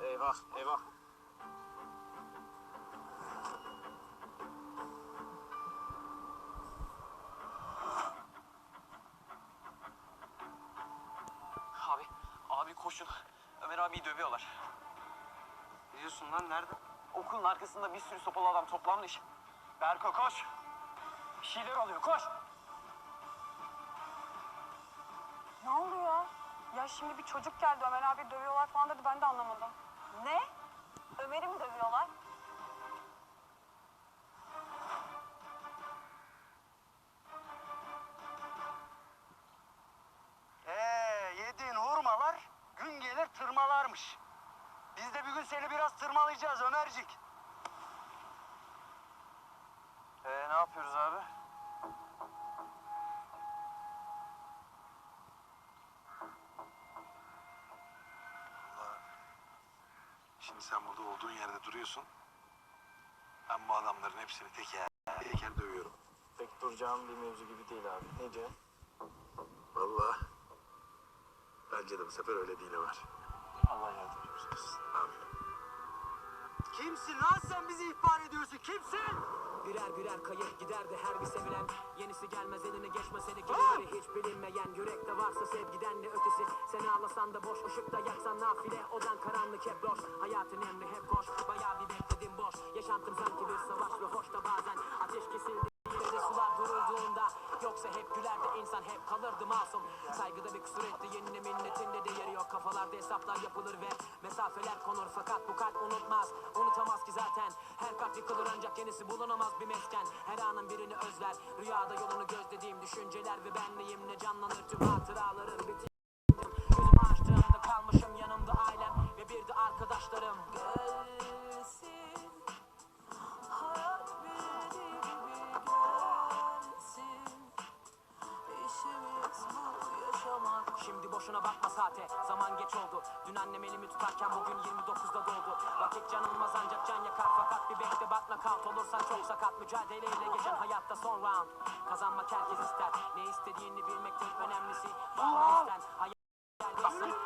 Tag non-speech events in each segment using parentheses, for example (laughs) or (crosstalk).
Eyvah eyvah. Abi, abi koşun. Ömer abiyi dövüyorlar. Ne diyorsun lan nerede? Okulun arkasında bir sürü sopalı adam toplanmış. Berko koş. Bir şeyler oluyor koş. Şimdi bir çocuk geldi Ömer abi dövüyorlar falan dedi ben de anlamadım. Ne? Ömer'i mi dövüyorlar? Ee, yediğin hurmalar gün gelir tırmalarmış. Biz de bir gün seni biraz tırmalayacağız Ömercik. Ee, ne yapıyoruz abi? Şimdi sen burada olduğun yerde duruyorsun. Ben bu adamların hepsini teker teker dövüyorum. Pek duracağım bir mevzu gibi değil abi. Ne diyor? Vallahi bence de bu sefer öyle değil var. Allah yardımcımız olsun. Amin. Kimsin lan sen bizi ihbar ediyorsun? Kimsin? Birer birer kayıp giderdi her bir sevilen Yenisi gelmez eline geçmez seni gerileri hiç bilinmeyen Yürekte varsa sevgiden ne ötesi. Sen ağlasan da boş ışıkta yaksan nafile. Odan karanlık hep loş. Hayatın emri hep koş. Bayağı bir bekledim boş. Yaşantım sanki bir savaş ve hoş da bazen. Ateş kesildi de sular durulduğunda. Yoksa hep gülerdi insan hep kalırdı masum. Saygıda bir kusur etti yenine minnetinde de yeri yok. Kafalarda hesaplar yapılır ve mesafeler konur. Fakat bu kalp unutmaz unutamaz ki zaten. Her kalp yıkılır yenisi bulunamaz bir mesken Her anın birini özler. Rüyada yolunu gözlediğim Düşünceler ve benliğimle canlanır tüm hatıralarım Şimdi boşuna bakma saate. Zaman geç oldu. Dün annem elimi tutarken bugün 29'da doldu Vakit canılmaz ancak can yakar. Fakat bir bekle bak nakavt olursan çok sakat. Mücadeleyle geçen hayatta son round. Kazanmak herkes ister. Ne istediğini bilmektir önemlisi. Bağlı isten Hayat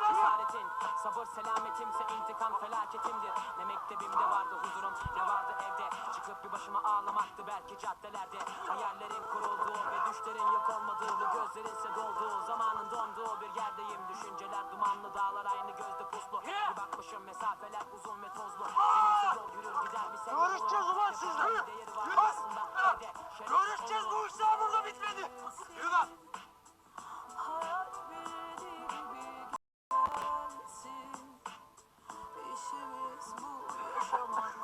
cesaretin. Sabır selametimse intikam felaketimdir. Ne mektebimde vardı huzurum ne vardı evde. Çıkıp bir başıma ağlamaktı belki caddelerde. Hayallerin kurulduğu ve düşlerin yok olmadığı gözlerinse dolduğu zamanın donduğu Bakmışım mesafeler uzun ve tozlu. Benimse yol yürür gider bir senin Görüşeceğiz ulan sizle. Görüşeceğiz bu işler burada bitmedi. Yürü lan. İşimiz bu yaşamak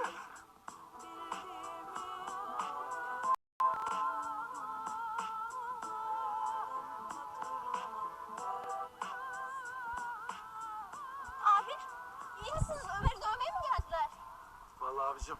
(laughs) abicim